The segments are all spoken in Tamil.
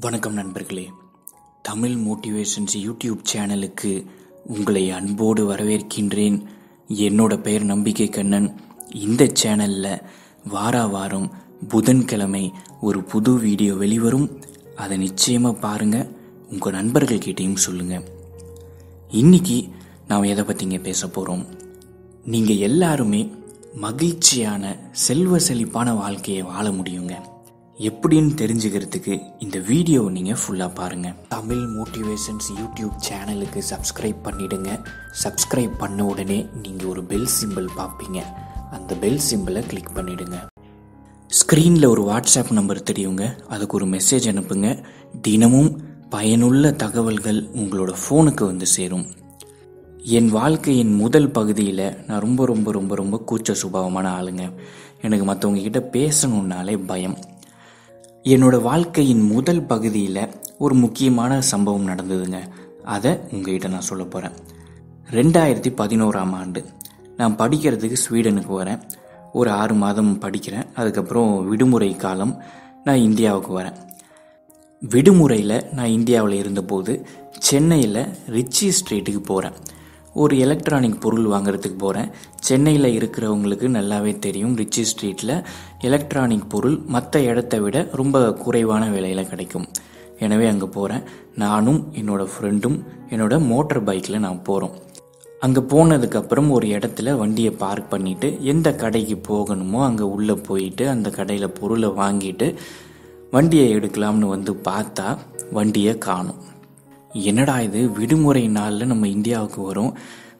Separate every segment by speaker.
Speaker 1: வணக்கம் நண்பர்களே. தமிழ் மோட்டிவேஷன்ஸ் யூடியூப் சேனலுக்கு உங்களை அன்போடு வரவேற்கின்றேன். என்னோட பெயர் நம்பிக்கை கண்ணன். இந்த சேனலில் வார வாரம் புதன்கிழமை ஒரு புது வீடியோ வெளிவரும். அதை நிச்சயமாக பாருங்கள் உங்கள் நண்பர்கள் கிட்டேயும் சொல்லுங்கள் இன்னைக்கு நாம் எதை பற்றிங்க பேச போகிறோம் நீங்கள் எல்லாருமே மகிழ்ச்சியான செல்வ செழிப்பான வாழ்க்கையை வாழ முடியுங்க. எப்படின்னு தெரிஞ்சுக்கிறதுக்கு இந்த வீடியோவை நீங்கள் ஃபுல்லாக பாருங்கள் தமிழ் மோட்டிவேஷன்ஸ் யூடியூப் சேனலுக்கு சப்ஸ்கிரைப் பண்ணிடுங்க. சப்ஸ்கிரைப் பண்ண உடனே நீங்கள் ஒரு பெல் சிம்பிள் பார்ப்பீங்க. அந்த பெல் சிம்பிளை கிளிக் பண்ணிவிடுங்க ஸ்க்ரீனில் ஒரு வாட்ஸ்அப் நம்பர் தெரியுங்க. அதுக்கு ஒரு மெசேஜ் அனுப்புங்க. தினமும் பயனுள்ள தகவல்கள் உங்களோட ஃபோனுக்கு வந்து சேரும். என் வாழ்க்கையின் முதல் பகுதியில் நான் ரொம்ப ரொம்ப ரொம்ப ரொம்ப கூச்ச சுபாவமான ஆளுங்க. எனக்கு மற்றவங்க கிட்ட பேசணுன்னாலே பயம். என்னோட வாழ்க்கையின் முதல் பகுதியில் ஒரு முக்கியமான சம்பவம் நடந்ததுங்க. அதை உங்ககிட்ட நான் சொல்ல போகிறேன் ரெண்டாயிரத்தி பதினோராம் ஆண்டு நான் படிக்கிறதுக்கு ஸ்வீடனுக்கு வரேன். ஒரு ஆறு மாதம் படிக்கிறேன். அதுக்கப்புறம் விடுமுறை காலம் நான் இந்தியாவுக்கு வரேன். விடுமுறையில் நான் இந்தியாவில் இருந்தபோது சென்னையில் ரிச்சி ஸ்ட்ரீட்டுக்கு போகிறேன் ஒரு எலக்ட்ரானிக் பொருள் வாங்குறதுக்கு போகிறேன் சென்னையில் இருக்கிறவங்களுக்கு நல்லாவே தெரியும். ரிச்சி ஸ்ட்ரீட்டில் எலக்ட்ரானிக் பொருள் மற்ற இடத்த விட ரொம்ப குறைவான விலையில் கிடைக்கும். எனவே அங்கே போகிறேன் நானும் என்னோட ஃப்ரெண்டும் என்னோட மோட்டர் பைக்கில் நான் போகிறோம் அங்கே போனதுக்கப்புறம் ஒரு இடத்துல வண்டியை பார்க் பண்ணிவிட்டு எந்த கடைக்கு போகணுமோ அங்கே உள்ளே போயிட்டு அந்த கடையில் பொருளை வாங்கிட்டு வண்டியை எடுக்கலாம்னு வந்து பார்த்தா வண்டியை காணும். என்னடா இது? விடுமுறை நாளில் நம்ம இந்தியாவுக்கு வரோம்.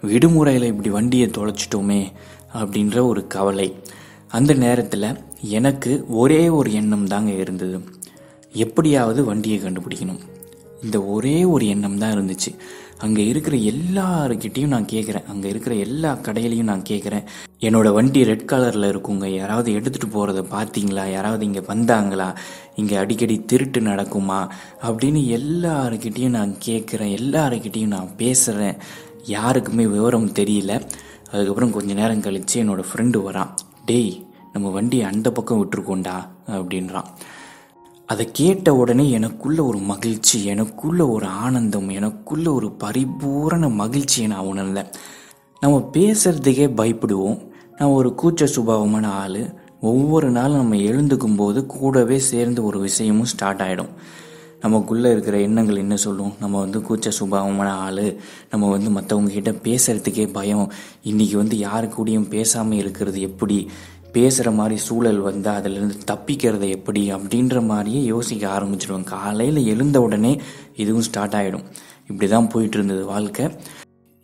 Speaker 1: விடுமுறையில் இப்படி வண்டியை தொலைச்சிட்டோமே அப்படின்ற ஒரு கவலை. அந்த நேரத்தில் எனக்கு ஒரே ஒரு எண்ணம் தாங்க இருந்தது. எப்படியாவது வண்டியை கண்டுபிடிக்கணும். இந்த ஒரே ஒரு எண்ணம் தான் இருந்துச்சு. அங்கே இருக்கிற எல்லாருக்கிட்டையும் நான் கேட்குறேன் அங்கே இருக்கிற எல்லா கடையிலையும் நான் கேட்குறேன் என்னோடய வண்டி ரெட் கலரில் இருக்குங்க. யாராவது எடுத்துகிட்டு போகிறத பார்த்தீங்களா யாராவது இங்கே வந்தாங்களா? இங்கே அடிக்கடி திருட்டு நடக்குமா? அப்படின்னு எல்லாருக்கிட்டையும் நான் கேட்குறேன் எல்லாருக்கிட்டையும் நான் பேசுகிறேன் யாருக்குமே விவரம் தெரியல. அதுக்கப்புறம் கொஞ்ச நேரம் கழித்து என்னோடய ஃப்ரெண்டு வரான். டேய் நம்ம வண்டியை அந்த பக்கம் விட்டுருக்கோண்டா அப்படின்றான். அதை கேட்ட உடனே எனக்குள்ள ஒரு மகிழ்ச்சி எனக்குள்ள ஒரு ஆனந்தம் எனக்குள்ள ஒரு பரிபூரண மகிழ்ச்சியை நான் உணர்ந்தேன் நம்ம பேசுறதுக்கே பயப்படுவோம். நான் ஒரு கூச்ச சுபாவமான ஆள். ஒவ்வொரு நாளும் நம்ம எழுந்துக்கும் போது கூடவே சேர்ந்து ஒரு விஷயமும் ஸ்டார்ட் ஆகிடும் நமக்குள்ளே இருக்கிற எண்ணங்கள் என்ன சொல்லும்? நம்ம வந்து கூச்ச சுபாவமான ஆள். நம்ம வந்து மற்றவங்க கிட்ட பேசுறதுக்கே பயம். இன்னைக்கு வந்து யாரு கூடயும் பேசாமல் இருக்கிறது எப்படி? பேசுகிற மாதிரி சூழல் வந்தால் அதிலிருந்து தப்பிக்கிறது எப்படி அப்படின்ற மாதிரியே யோசிக்க ஆரம்பிச்சிடுவேன் காலையில் எழுந்த உடனே இதுவும் ஸ்டார்ட் ஆகிடும் இப்படி தான் போயிட்டு இருந்தது வாழ்க்கை.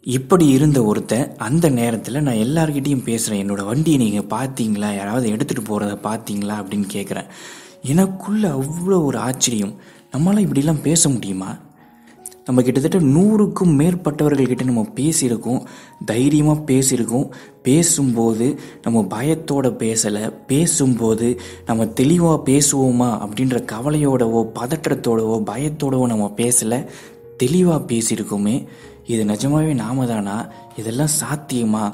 Speaker 1: இப்படி இருந்த ஒருத்தன் அந்த நேரத்தில் நான் எல்லார்கிட்டையும் பேசுகிறேன் என்னோட வண்டியை நீங்கள் பார்த்தீங்களா யாராவது எடுத்துகிட்டு போகிறத பார்த்தீங்களா அப்படின்னு கேட்குறேன் எனக்குள்ளே அவ்வளோ ஒரு ஆச்சரியம். நம்மளால் இப்படிலாம் பேச முடியுமா? நம்ம கிட்டத்தட்ட நூறுக்கும் மேற்பட்டவர்கள்கிட்ட நம்ம பேசியிருக்கோம் தைரியமாக பேசியிருக்கோம். பேசும்போது நம்ம பயத்தோட பேசலை பேசும்போது நம்ம தெளிவாக பேசுவோமா அப்படின்ற கவலையோடவோ பதற்றத்தோடவோ பயத்தோடவோ நம்ம பேசலை தெளிவாக பேசியிருக்கோமே. இது நிஜமாவே நாம தானா இதெல்லாம் சாத்தியமா?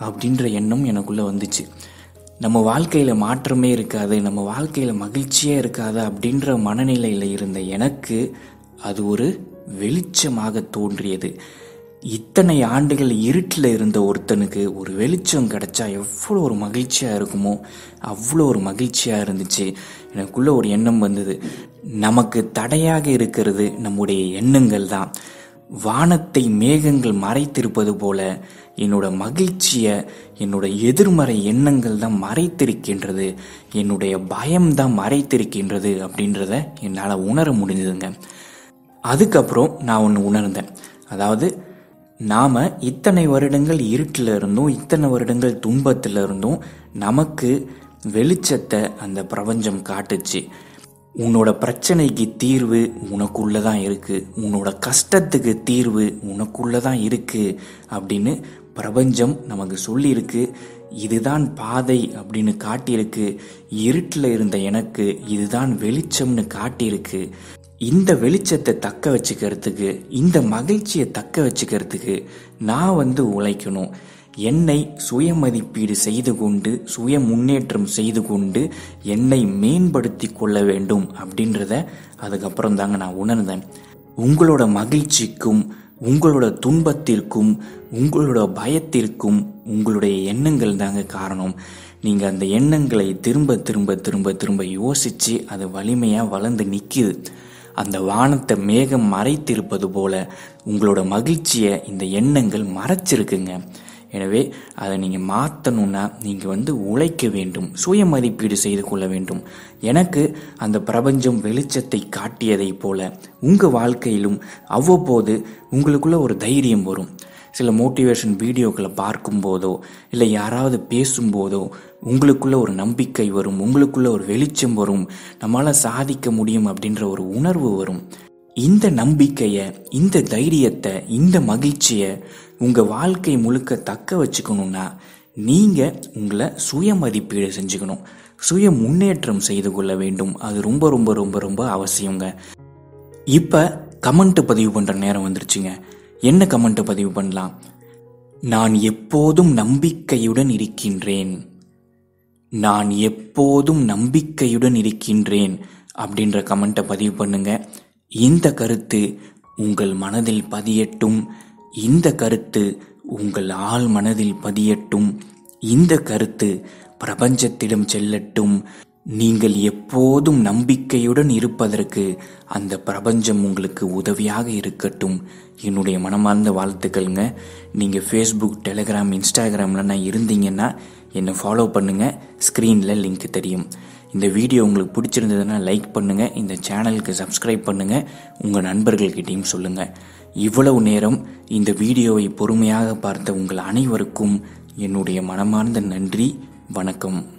Speaker 1: அப்படின்ற எண்ணம் எனக்குள்ளே வந்துச்சு. நம்ம வாழ்க்கையில் மாற்றமே இருக்காது நம்ம வாழ்க்கையில் மகிழ்ச்சியே இருக்காது அப்படின்ற மனநிலையில் இருந்த எனக்கு அது ஒரு வெளிச்சமாக தோன்றியது. இத்தனை ஆண்டுகள் இருட்டில் இருந்த ஒருத்தனுக்கு ஒரு வெளிச்சம் கிடைச்சா எவ்வளோ ஒரு மகிழ்ச்சியாக இருக்குமோ அவ்வளோ ஒரு மகிழ்ச்சியாக இருந்துச்சு. எனக்குள்ளே ஒரு எண்ணம் வந்தது. நமக்கு தடையாக இருக்கிறது நம்முடைய எண்ணங்கள் தான். வானத்தை மேகங்கள் மறைத்திருப்பது போல என்னோட மகிழ்ச்சியை என்னோட எதிர்மறை எண்ணங்கள் தான் மறைத்திருக்கின்றது. என்னுடைய பயம் தான் மறைத்திருக்கின்றது அப்படின்றத என்னால் உணர முடிஞ்சதுங்க. அதுக்கப்புறம் நான் ஒன்று உணர்ந்தேன். அதாவது நாம் இத்தனை வருடங்கள் இருட்டில் இருந்தும் இத்தனை வருடங்கள் துன்பத்தில் இருந்தும் நமக்கு வெளிச்சத்தை அந்த பிரபஞ்சம் காட்டுச்சு. உன்னோட பிரச்சனைக்கு தீர்வு உனக்குள்ளே தான் இருக்குது உன்னோட கஷ்டத்துக்கு தீர்வு உனக்குள்ளே தான் இருக்குது அப்படின்னு பிரபஞ்சம் நமக்கு சொல்லியிருக்கு. இதுதான் பாதை அப்படின்னு காட்டியிருக்கு. இருட்டில் இருந்த எனக்கு இதுதான் வெளிச்சம்னு காட்டியிருக்கு. இந்த வெளிச்சத்தை தக்க வச்சுக்கிறதுக்கு இந்த மகிழ்ச்சியை தக்க வச்சுக்கிறதுக்கு நான் வந்து உழைக்கணும். என்னை சுய மதிப்பீடு செய்து கொண்டு சுய முன்னேற்றம் செய்து கொண்டு என்னை மேம்படுத்தி கொள்ள வேண்டும் அப்படின்றத அதுக்கப்புறம் தாங்க நான் உணர்ந்தேன். உங்களோட மகிழ்ச்சிக்கும் உங்களோட துன்பத்திற்கும் உங்களோட பயத்திற்கும் உங்களுடைய எண்ணங்கள் தாங்க காரணம். நீங்கள் அந்த எண்ணங்களை திரும்ப திரும்ப திரும்ப திரும்ப யோசித்து அது வலிமையாக வளர்ந்து நிற்கிது அந்த வானத்தை மேகம் மறைத்திருப்பது போல உங்களோட மகிழ்ச்சியை இந்த எண்ணங்கள் மறைச்சிருக்குங்க. எனவே அதை நீங்கள் மாற்றணுன்னா நீங்கள் வந்து உழைக்க வேண்டும் சுய மதிப்பீடு செய்து கொள்ள வேண்டும். எனக்கு அந்த பிரபஞ்சம் வெளிச்சத்தை காட்டியதை போல உங்கள் வாழ்க்கையிலும் அவ்வப்போது உங்களுக்குள்ள ஒரு தைரியம் வரும். சில மோட்டிவேஷன் வீடியோக்களை பார்க்கும்போதோ இல்லை யாராவது பேசும்போதோ உங்களுக்குள்ள ஒரு நம்பிக்கை வரும் உங்களுக்குள்ள ஒரு வெளிச்சம் வரும் நம்மளால் சாதிக்க முடியும் அப்படின்ற ஒரு உணர்வு வரும். இந்த நம்பிக்கையை இந்த தைரியத்தை இந்த மகிழ்ச்சியை உங்கள் வாழ்க்கை முழுக்க தக்க வச்சுக்கணுன்னா நீங்கள் உங்களை சுய மதிப்பீடு செஞ்சுக்கணும். சுய முன்னேற்றம் செய்து கொள்ள வேண்டும். அது ரொம்ப ரொம்ப ரொம்ப ரொம்ப அவசியங்க. இப்போ கமெண்ட் பதிவு பண்ணுற நேரம் வந்துருச்சுங்க. என்ன கமெண்ட்டை பதிவு பண்ணலாம்? நான் எப்போதும் நம்பிக்கையுடன் இருக்கின்றேன். நான் எப்போதும் நம்பிக்கையுடன் இருக்கின்றேன் அப்படின்ற கமெண்ட்டை பதிவு பண்ணுங்க. இந்த கருத்து உங்கள் மனதில் பதியட்டும். இந்த கருத்து உங்கள் ஆள் மனதில் பதியட்டும். இந்த கருத்து பிரபஞ்சத்திடம் செல்லட்டும். நீங்கள் எப்போதும் நம்பிக்கையுடன் இருப்பதற்கு அந்த பிரபஞ்சம் உங்களுக்கு உதவியாக இருக்கட்டும். என்னுடைய மனமார்ந்த வாழ்த்துக்கள்ங்க. நீங்கள் ஃபேஸ்புக் டெலிகிராம் இன்ஸ்டாகிராமில் நான் இருந்தீங்கன்னா என்னை ஃபாலோ பண்ணுங்கள் ஸ்க்ரீனில் லிங்க் தெரியும். இந்த வீடியோ உங்களுக்கு பிடிச்சிருந்ததுன்னா லைக் பண்ணுங்கள் இந்த சேனலுக்கு சப்ஸ்கிரைப் பண்ணுங்கள் உங்கள் நண்பர்கள்கிட்டையும் சொல்லுங்கள் இவ்வளவு நேரம் இந்த வீடியோவை பொறுமையாக பார்த்த உங்கள் அனைவருக்கும் என்னுடைய மனமார்ந்த நன்றி. வணக்கம்.